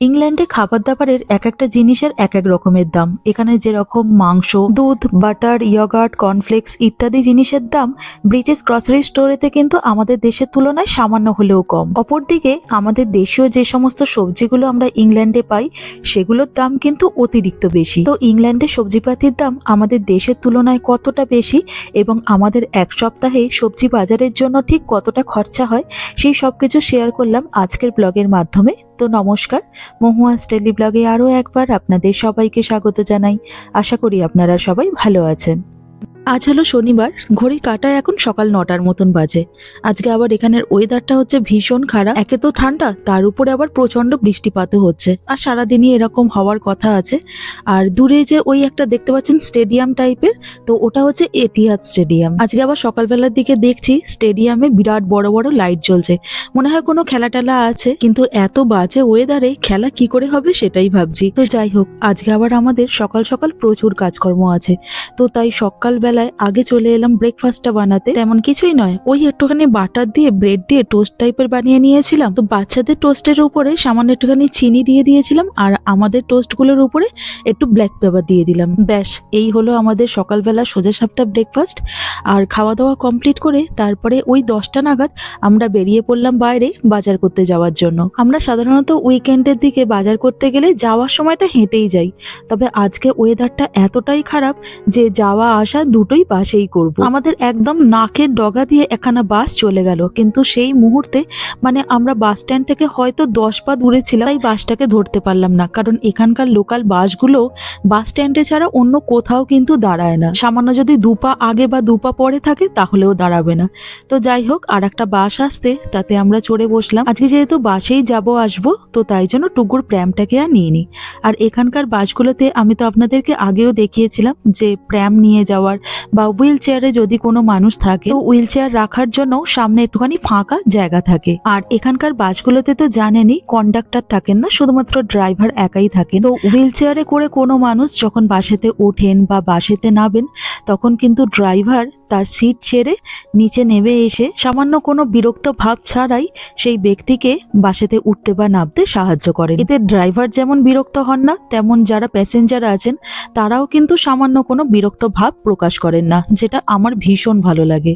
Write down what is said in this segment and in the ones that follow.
ইংল্যান্ডে খাবার দাবারের এক একটা জিনিসের এক এক রকমের দাম। এখানে যেরকম মাংস, দুধ, বাটার, ইয়গার্ট, কর্নফ্লেক্স ইত্যাদি জিনিসের দাম ব্রিটিশ গ্রসারি স্টোরেতে কিন্তু আমাদের দেশের তুলনায় সামান্য হলেও কম। অপরদিকে আমাদের দেশীয় যে সমস্ত সবজিগুলো আমরা ইংল্যান্ডে পাই, সেগুলোর দাম কিন্তু অতিরিক্ত বেশি। তো ইংল্যান্ডে সবজিপাতির দাম আমাদের দেশের তুলনায় কতটা বেশি এবং আমাদের এক সপ্তাহে সবজি বাজারের জন্য ঠিক কতটা খরচা হয়, সেই সব কিছু শেয়ার করলাম আজকের ব্লগের মাধ্যমে। তো নমস্কার মহুয়া স্টেলি ব্লগে আরও একবার আপনাদের সবাইকে স্বাগত জানাই। আশা করি আপনারা সবাই ভালো আছেন। আজ হলো শনিবার, ঘড়ির কাটায় এখন সকাল নটার মতন বাজে। আজকে আবার এখানের ওয়েদারটা হচ্ছে ভীষণ খারাপ। একে তো ঠান্ডা, তার উপরে আবার প্রচণ্ড বৃষ্টিপাতও হচ্ছে। আর সারাদিনই এরকম হওয়ার কথা আছে। আর দূরে যে ওই একটা দেখতে পাচ্ছেন স্টেডিয়াম টাইপের তো ওটা হচ্ছে এটিহাদ স্টেডিয়াম আজকে আবার সকালবেলার দিকে দেখছি স্টেডিয়ামে বিরাট বড় বড় লাইট জ্বলছে। মনে হয় কোনো খেলা টেলা আছে, কিন্তু এত বাজে ওয়েদারে খেলা কি করে হবে সেটাই ভাবছি। তো যাই হোক, আজকে আবার আমাদের সকাল সকাল প্রচুর কাজকর্ম আছে। তো তাই সকালবেলায় আগে চলে এলাম ব্রেকফাস্টটা বানাতে। তেমন কিছুই নয়। ওই একটুখানি বাটার দিয়ে ব্রেড দিয়ে টোস্ট টাইপের বানিয়ে নিয়েছিলাম। তো বাচ্চাদের টোস্টের উপরে সামান্য একটুখানি চিনি দিয়ে দিয়েছিলাম আর আমাদের টোস্টগুলোর উপরে একটু ব্ল্যাক পেপার দিয়ে দিলাম। ব্যাস, এই হলো আমাদের সকালবেলা সোজা সাপটা ব্রেকফাস্ট আর খাওয়া দাওয়া কমপ্লিট করে তারপরে ওই দশটা নাগাদ আমরা বেরিয়ে পড়লাম বাইরে বাজার করতে যাওয়ার জন্য। আমরা সাধারণত উইকেন্ডের দিকে বাজার করতে গেলে যাওয়ার সময়টা হেঁটেই যাই। তবে আজকে ওয়েদারটা এতটাই খারাপ যে যাওয়া আসা দুটোই বাসেই করব। আমাদের একদম নাকের ডগা দিয়ে একখানা বাস চলে গেল। কিন্তু সেই মুহূর্তে মানে আমরা বাস স্ট্যান্ড থেকে হয়তো দশ পা দূরে ছিলাম, তাই বাসটাকে ধরতে পারলাম না। কারণ এখানকার লোকাল বাসগুলো বাস স্ট্যান্ডে ছাড়া অন্য কোথাও কিন্তু দাঁড়ায় না। সামান্য যদি দুপা আগে বা দুপা পরে থাকে, তাহলেও দাঁড়াবে না। তো যাই হোক আর একটা বাস আসতে, তাতে আমরা চড়ে বসলাম। আজকে যেহেতু বাসেই যাব, আসব, তো তাই জন্য টুকুর প্র্যামটাকে আর নিয়ে নিই আর এখানকার বাসগুলোতে আমি তো আপনাদেরকে আগেও দেখিয়েছিলাম যে প্র্যাম নিয়ে যাওয়ার বা হুইল চেয়ারে যদি কোনো মানুষ থাকে, তো হুইল চেয়ার রাখার জন্য সামনে একটুখানি ফাঁকা জায়গা থাকে। আর এখানকার বাসগুলোতে তো জানেনই কন্ডাক্টর থাকেন না, শুধুমাত্র ড্রাইভার একাই থাকেন। তো হুইল চেয়ারে করে কোনো মানুষ যখন বাসেতে ওঠেন বা বাসেতে নামেন, তখন কিন্তু ড্রাইভার তার সিট ছেড়ে নিচে নেমে এসে সামান্য কোনো বিরক্ত ভাব ছাড়াই সেই ব্যক্তিকে বাসেতে উঠতে বা নামতে সাহায্য করেন। এতে ড্রাইভার যেমন বিরক্ত হন না, তেমন যারা প্যাসেঞ্জার আছেন, তারাও কিন্তু সামান্য কোনো বিরক্ত ভাব প্রকাশ করেন না, যেটা আমার ভীষণ ভালো লাগে।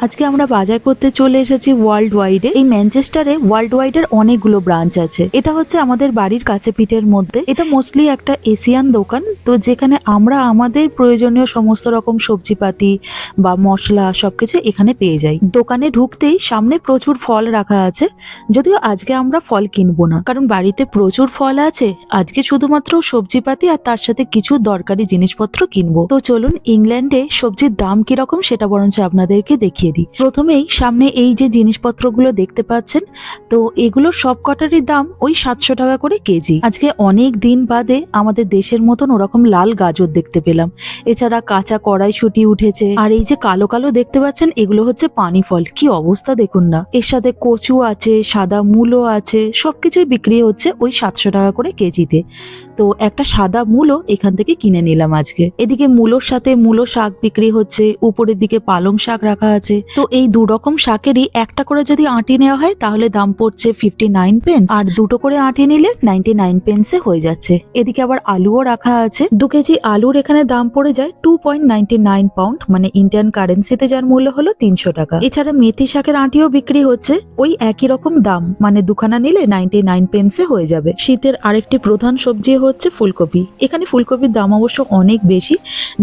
আজকে আমরা বাজার করতে চলে এসেছি ওয়ার্ল্ড ওয়াইডে এই ম্যানচেস্টারে ওয়ার্ল্ড ওয়াইডের অনেকগুলো ব্রাঞ্চ আছে। এটা হচ্ছে আমাদের বাড়ির কাছে পিঠের মধ্যে। এটা মোস্টলি একটা এশিয়ান দোকান। তো যেখানে আমরা আমাদের প্রয়োজনীয় সমস্ত রকম সবজিপাতি বা মশলা সবকিছু এখানে পেয়ে যাই। দোকানে ঢুকতেই সামনে প্রচুর ফল রাখা আছে। যদিও আজকে আমরা ফল কিনবো না। কারণ বাড়িতে প্রচুর ফল আছে। আজকে শুধুমাত্র সবজিপাতি আর তার সাথে কিছু দরকারি জিনিসপত্র কিনবো। তো চলুন ইংল্যান্ডে সবজির দাম কীরকম সেটা বরঞ্চ আপনাদেরকে দেখিয়ে দিই। প্রথমেই সামনে এই যে জিনিসপত্রগুলো দেখতে পাচ্ছেন, তো এগুলো সব কটারই দাম ওই সাতশো টাকা করে কেজি। আজকে অনেক দিন বাদে আমাদের দেশের মতন ওরকম লাল গাজর দেখতে পেলাম। এছাড়া কাঁচা কড়াই কড়াইশুটি উঠেছে। আর এই যে কালো কালো দেখতে পাচ্ছেন, এগুলো হচ্ছে পানি ফল। কি অবস্থা দেখুন না। এর সাথে কচু আছে, সাদা মূলো আছে, সবকিছুই বিক্রি হচ্ছে ওই সাতশো টাকা করে কেজিতে। তো একটা সাদা মূলো এখান থেকে কিনে নিলাম আজকে। এদিকে মূলোর সাথে মূলো শাক বিক্রি হচ্ছে, উপরের দিকে পালং শাক রাখা আছে তো এই দু রকম শাকেরই একটা করে যদি আঁটি নেওয়া হয়, তাহলে দাম পড়ছে ফিফটি নাইন পেন্স আর দুটো করে আঁটি নিলে নাইনটি নাইন পেন্সে হয়ে যাচ্ছে। এদিকে আবার আলুও রাখা আছে। দু কেজি আলুর এখানে দাম পড়ে যায় two point ninety nine pound মানে ইন্ডিয়ান কারেন্সিতে যার মূল্য হলো তিনশো টাকা। এছাড়া মেথি শাকের আঁটিও বিক্রি হচ্ছে। ওই একই রকম দাম মানে দুখানা নিলে নাইনটি নাইন পেন্সে হয়ে যাবে। শীতের আরেকটি প্রধান সবজি হচ্ছে ফুলকপি। এখানে ফুলকপির দাম অবশ্য অনেক বেশি।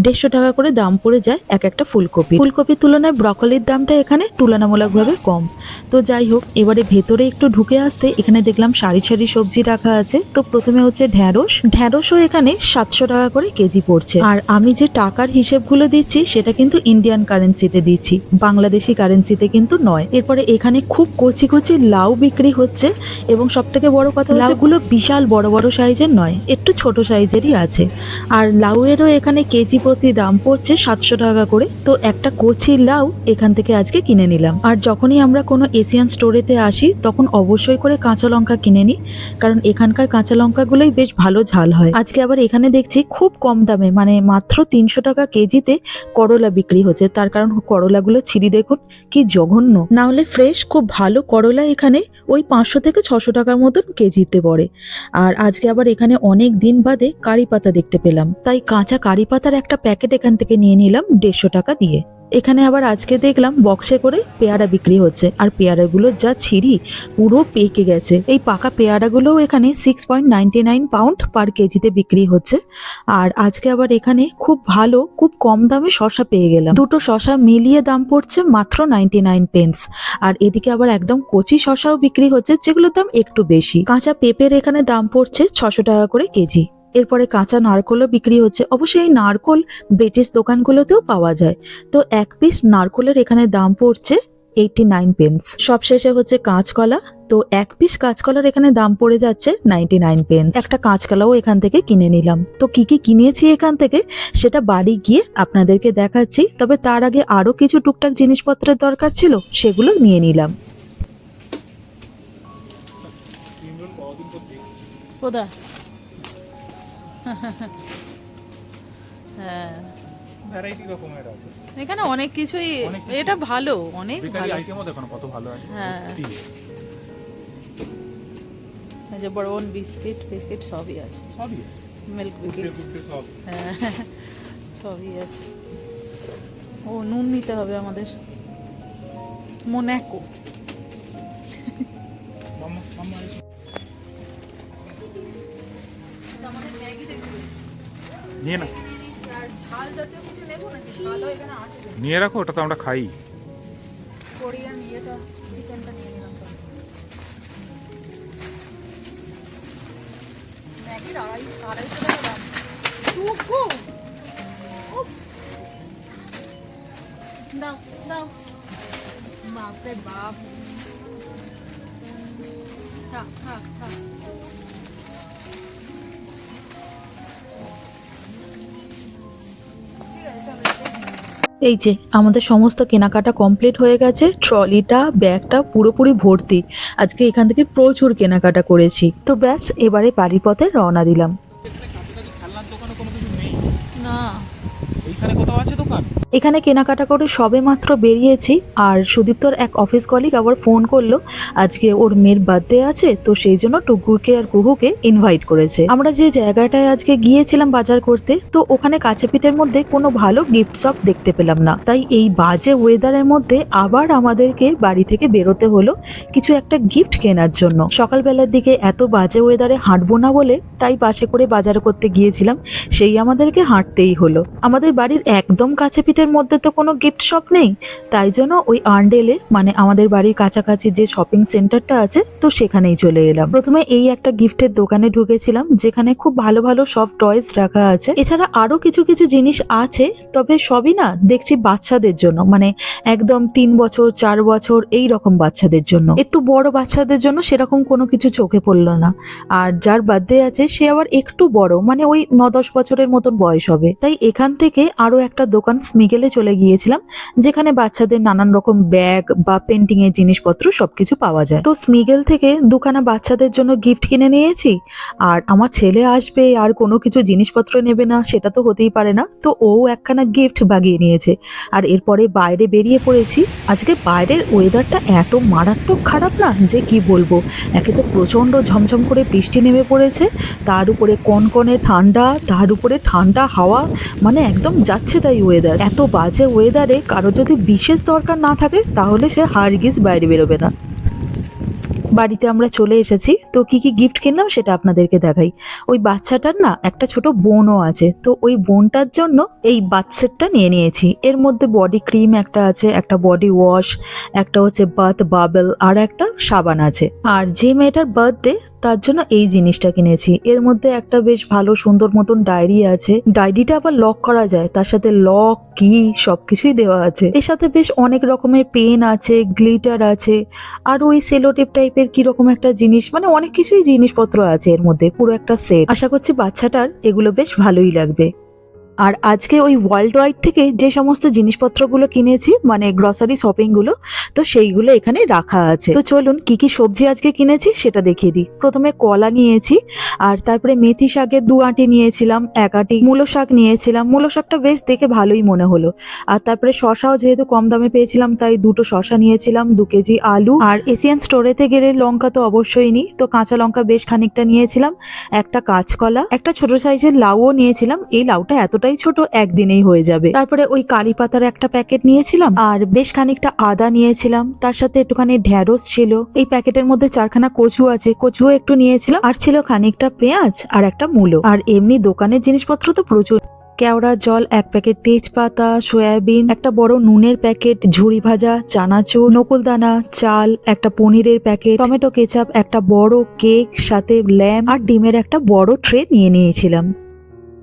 দেড়শো টাকা করে দাম পড়ে যায় এক একটা ফুলকপি। ফুলকপির তুলনায় ব্রকলির দামটা এখানে তুলনামূলকভাবে কম। তো যাই হোক এবারে ভেতরে একটু ঢুকে আসতে এখানে দেখলাম সারি সারি সবজি রাখা আছে। তো প্রথমে হচ্ছে ঢ্যাঁড়স। ঢ্যাঁড়সও এখানে সাতশো টাকা করে কেজি পড়ছে। আর আমি যে টাকার হিসেবগুলো দিচ্ছি সেটা কিন্তু ইন্ডিয়ান কারেন্সিতে দিচ্ছি। বাংলাদেশি কারেন্সিতে কিন্তু নয়। এরপরে এখানে খুব কচি কচি লাউ বিক্রি হচ্ছে। এবং সব থেকে বড় কথা লাউগুলো বিশাল বড় বড় সাইজের নয় একটু ছোট সাইজেরই আছে। আর লাউয়েরও এখানে কেজি প্রতি দাম পড়ছে সাতশো টাকা করে। তো একটা কচি লাউ এখান থেকে আজকে কিনে নিলাম। আর যখনই আমরা কোনো এশিয়ান স্টোরেতে আসি, তখন অবশ্যই করে কাঁচা লঙ্কা কিনে নিই, কারণ এখানকার কাঁচা লঙ্কাগুলোই বেশ ভালো ঝাল হয়। আজকে আবার এখানে দেখছি খুব কম দামে মানে মাত্র তিনশো টাকা কেজিতে করলা বিক্রি হচ্ছে। তার কারণ করলাগুলো ছিঁড়ি দেখুন, কি জঘন্য। না হলে ফ্রেশ খুব ভালো করলা এখানে ওই পাঁচশো থেকে ছশো টাকার মতন কেজিতে পড়ে। আর আজকে আবার এখানে অনেক দিন বাদে কারি পাতা দেখতে পেলাম। তাই কাঁচা কারি পাতার একটা প্যাকেট এখান থেকে নিয়ে নিলাম দেড়শো টাকা দিয়ে। এখানে আবার আজকে দেখলাম বক্সে করে পেয়ারা বিক্রি হচ্ছে। আর পেয়ারাগুলো যা ছিঁড়ি, পুরো পেকে গেছে। এই পাকা পেয়ারাগুলোও এখানে six point ninety nine pound per কেজিতে বিক্রি হচ্ছে। আর আজকে আবার এখানে খুব ভালো, খুব কম দামে শশা পেয়ে গেলাম। দুটো শশা মিলিয়ে দাম পড়ছে মাত্র নাইনটি নাইন পেন্স আর এদিকে আবার একদম কচি শশাও বিক্রি হচ্ছে, যেগুলোর দাম একটু বেশি। কাঁচা পেঁপের এখানে দাম পড়ছে ছশো টাকা করে কেজি এরপরে কাঁচা নারকলও বিক্রি হচ্ছে। অবশ্যই এই নারকল ব্রিটিশ দোকানগুলোতেও পাওয়া যায়। তো এক পিস নারকলের এখানে দাম পড়ছে এইটি নাইন পেন্স সবশেষে হচ্ছে কাঁচকলা। তো এক পিস কাঁচকলার এখানে দাম পড়ে যাচ্ছে নাইনটি নাইন পেন্স একটা কাঁচকলাও এখান থেকে কিনে নিলাম। তো কি কি কিনেছি এখান থেকে সেটা বাড়ি গিয়ে আপনাদেরকে দেখাচ্ছি। তবে তার আগে আরও কিছু টুকটাক জিনিসপত্রের দরকার ছিল সেগুলো নিয়ে নিলাম। কোথায়? হ্যাঁ ভ্যারাইটি রকমের আছে। এখানে অনেক কিছুই এটা ভালো অনেক ভালো। আইটেমও দেখো কত ভালো আছে। হ্যাঁ। যে বিস্কিট বিস্কিট সবই আছে। সবই মিল্ক বিস্কিট সব। হ্যাঁ সবই আছে। ও নুন নিতে হবে আমাদের। মোনাকো নিয়ে না আর ঝাল জাতীয় কিছু নেবো নাকি ঝালও এখানে আছে নিয়ে রাখো ওটা তো আমরা খাই কোরিয়ান ইয়েটা চিকেনটা নিয়ে নিলাম তো ম্যাগির আড়াই আড়াইশো টাকা দাম টুকু উফ। দাও দাও বাপরে বাপ থাক থাক থাক এই যে, আমাদের সমস্ত কেনাকাটা কমপ্লিট হয়ে গেছে, ট্রলিটা, ব্যাগটা পুরোপুরি ভর্তি। আজকে এখান থেকে প্রচুর কেনাকাটা করেছি। তো ব্যাস, এবারে বাড়ির পথে রওনা দিলাম এখানে কাছাকাছি খেলনার দোকানে কোনো কিছু নেই না এইখানে কোথাও আছে দোকান? এখানে কেনাকাটা করে সবে মাত্র বেরিয়েছি আর সুদীপ্তর এক অফিস কলিগ আবার ফোন করল। আজকে ওর মেয়ের বার্থডে আছে, তো সেই জন্য টুকুকে আর কুহুকে ইনভাইট করেছে। আমরা যে জায়গাটায় আজকে গিয়েছিলাম বাজার করতে, তো ওখানে কাছে পিঠের মধ্যে কোনো ভালো গিফট শপ দেখতে পেলাম না। তাই এই বাজে ওয়েদারের মধ্যে আবার আমাদেরকে বাড়ি থেকে বেরোতে হলো কিছু একটা গিফট কেনার জন্য। সকালবেলার দিকে এত বাজে ওয়েদারে হাঁটবো না বলে তাই বাসে করে বাজার করতে গিয়েছিলাম, সেই আমাদেরকে হাঁটতেই হলো। আমাদের বাড়ির একদম কাছে পিঠের মধ্যে তো কোনো গিফট শপ নেই। তাই জন্য ওই আন্ডেলে মানে আমাদের বাড়ির কাছাকাছি যে শপিং সেন্টারটা আছে, তো সেখানেই চলে এলাম। প্রথমে এই একটা গিফটের দোকানে ঢুকেছিলাম, যেখানে খুব ভালো ভালো সব টয়েস রাখা আছে। এছাড়া আরও কিছু কিছু জিনিস আছে, তবে সবই না, দেখছি বাচ্চাদের জন্য মানে একদম তিন বছর, চার বছর, এই রকম বাচ্চাদের জন্য। একটু বড় বাচ্চাদের জন্য সেরকম কোনো কিছু চোখে পড়ল না। আর যার বার্থডে আছে, সে আবার একটু বড় মানে ওই ন দশ বছরের মতন বয়স হবে। তাই এখান থেকে আরও একটা দোকান স্মিগেলে চলে গিয়েছিলাম, যেখানে বাচ্চাদের নানান রকম ব্যাগ বা পেন্টিং এর জিনিসপত্র সবকিছু পাওয়া যায়। তো স্মিগেল থেকে দুখানা বাচ্চাদের জন্য গিফট কিনে নিয়েছি, আর আমার ছেলে আসবে, আর কোনো কিছু জিনিসপত্র নেবে না, সেটা তো হতেই পারে না। তো ও একখানা গিফট বাগিয়ে নিয়েছে, আর এরপরে বাইরে বেরিয়ে পড়েছি। আজকে বাইরের ওয়েদারটা এত মারাত্মক খারাপ না যে কি বলব? একে তো প্রচণ্ড ঝমঝম করে বৃষ্টি নেমে পড়েছে, তার উপরে কনকনে ঠান্ডা, তার উপরে ঠান্ডা হাওয়া মানে একদম যাচ্ছে তাই ওয়েদার এত বাজে ওয়েদারে কারও যদি বিশেষ দরকার না থাকে, তাহলে সে হারগিজ বাইরে বেরোবে না। বাড়িতে আমরা চলে এসেছি। তো কি কি গিফট কিনলাম সেটা আপনাদেরকে দেখাই। ওই বাচ্চাটার না একটা ছোট বোনও আছে। তো ওই বোনটার জন্য এই বাচ্চাটা নিয়ে নিয়েছি। এর মধ্যে বডি ক্রিম একটা আছে, একটা বডি ওয়াশ একটা হচ্ছে বাথ বাবেল আর একটা সাবান আছে। আর যে মেয়েটার বার্থডে তার জন্য এই জিনিসটা কিনেছি। এর মধ্যে একটা বেশ ভালো সুন্দর মতন ডায়েরি আছে। ডায়েরিটা আবার লক করা যায়। তার সাথে লক কি সবকিছুই দেওয়া আছে। এর সাথে বেশ অনেক রকমের পেন আছে, গ্লিটার আছে, আর ওই সেলোটেপ টাইপের কি রকম একটা জিনিস মানে অনেক কিছুই জিনিসপত্র আছে এর মধ্যে, পুরো একটা সেট। আশা করছি বাচ্চাটার এগুলো বেশ ভালোই লাগবে। আর আজকে ওই ওয়ার্ল্ড ওয়াইড থেকে যে সমস্ত জিনিসপত্রগুলো কিনেছি মানে গ্রসারি শপিংগুলো তো সেইগুলো এখানে রাখা আছে। তো চলুন কি কি সবজি আজকে কিনেছি সেটা দেখিয়ে দিই। প্রথমে কলা নিয়েছি, আর তারপরে মেথি শাকের দু আঁটি নিয়েছিলাম, এক আঁটি মূলো শাক নিয়েছিলাম। মূলো শাকটা বেশ দেখে ভালোই মনে হলো। আর তারপরে শশাও যেহেতু কম দামে পেয়েছিলাম, তাই দুটো শশা নিয়েছিলাম, দু কেজি আলু। আর এশিয়ান স্টোরেতে গেলে লঙ্কা তো অবশ্যই নিই, তো কাঁচা লঙ্কা বেশ খানিকটা নিয়েছিলাম, একটা কাঁচকলা, একটা ছোট সাইজের লাউও নিয়েছিলাম। এই লাউটা এতটাই ছোট, একদিনেই হয়ে যাবে। তারপরে ওই কারি পাতার একটা প্যাকেট নিয়েছিলাম, আর বেশ খানিকটা আদা নিয়েছিলাম। তার সাথে একটুখানি ঢ্যাঁড়স ছিল। এই প্যাকেটের মধ্যে চারখানা কচু আছে। কচুও একটু নিয়েছিলাম। আর ছিল খানিকটা পেঁয়াজ আর একটা মূলো। আর এমনি দোকানের জিনিসপত্র তো প্রচুর। কেওড়া জল, এক প্যাকেট তেজপাতা, সয়াবিন, একটা বড় নুনের প্যাকেট ঝুড়ি ভাজা, চানাচুর, নকুলদানা, চাল, একটা পনিরের প্যাকেট, টমেটো কেচাপ, একটা বড় কেক, সাথে ল্যাম্প আর ডিমের একটা বড় ট্রে নিয়ে নিয়েছিলাম।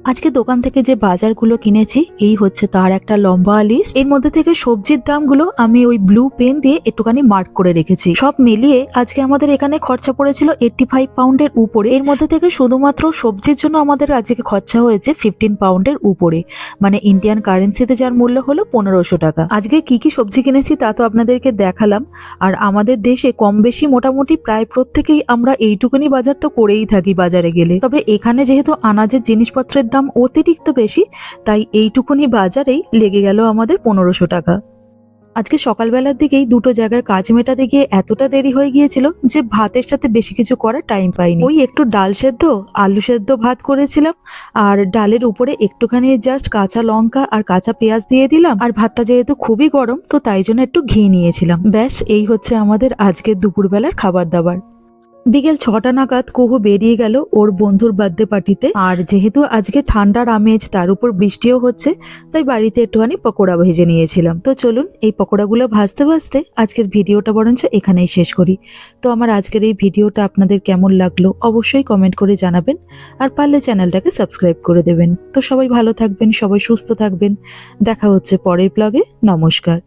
আজকে দোকান থেকে যে বাজারগুলো কিনেছি, এই হচ্ছে তার একটা লম্বা লিস্ট এর মধ্যে থেকে সবজির দামগুলো আমি ওই ব্লু পেন দিয়ে একটুখানি মার্ক করে রেখেছি। সব মিলিয়ে আজকে আমাদের এখানে খরচা পড়েছিল এইটটি ফাইভ পাউন্ডের উপরে। এর মধ্যে থেকে শুধুমাত্র সবজির জন্য আমাদের আজকে খরচা হয়েছে ফিফটিন পাউন্ডের উপরে। মানে ইন্ডিয়ান কারেন্সিতে যার মূল্য হলো পনেরোশো টাকা। আজকে কি কি সবজি কিনেছি তা তো আপনাদেরকে দেখালাম। আর আমাদের দেশে কম বেশি মোটামুটি প্রায় প্রত্যেকেই আমরা এইটুকুনি বাজার তো করেই থাকি বাজারে গেলে। তবে এখানে যেহেতু আনাজের জিনিসপত্রের দাম অতিরিক্ত বেশি, তাই এইটুকুনি বাজারেই লেগে গেল আমাদের পনেরোশো টাকা। আজকে সকালবেলার দিকেই দুটো জায়গার কাজ মেটাতে গিয়ে এতটা দেরি হয়ে গিয়েছিল যে ভাতের সাথে বেশি কিছু করার টাইম পাইনি। ওই একটু ডাল সেদ্ধ, আলু সেদ্ধ ভাত করেছিলাম, আর ডালের উপরে একটুখানি জাস্ট কাঁচা লঙ্কা আর কাঁচা পেঁয়াজ দিয়ে দিলাম, আর ভাতটা যেহেতু খুবই গরম, তো তাই জন্য একটু ঘি নিয়েছিলাম। ব্যাস, এই হচ্ছে আমাদের আজকের দুপুরবেলার খাবার দাবার। বিকেল ছটা নাগাদ কুহু বেরিয়ে গেল ওর বন্ধুর বার্থডে পার্টিতে আর যেহেতু আজকে ঠান্ডার আমেজ, তার উপর বৃষ্টিও হচ্ছে, তাই বাড়িতে একটুখানি পকোড়া ভেজে নিয়েছিলাম। তো চলুন এই পকোড়াগুলো ভাজতে ভাজতে আজকের ভিডিওটা বরঞ্চ এখানেই শেষ করি। তো আমার আজকের এই ভিডিওটা আপনাদের কেমন লাগল অবশ্যই কমেন্ট করে জানাবেন, আর পারলে চ্যানেলটাকে সাবস্ক্রাইব করে দেবেন। তো সবাই ভালো থাকবেন, সবাই সুস্থ থাকবেন। দেখা হচ্ছে পরের ব্লগে নমস্কার।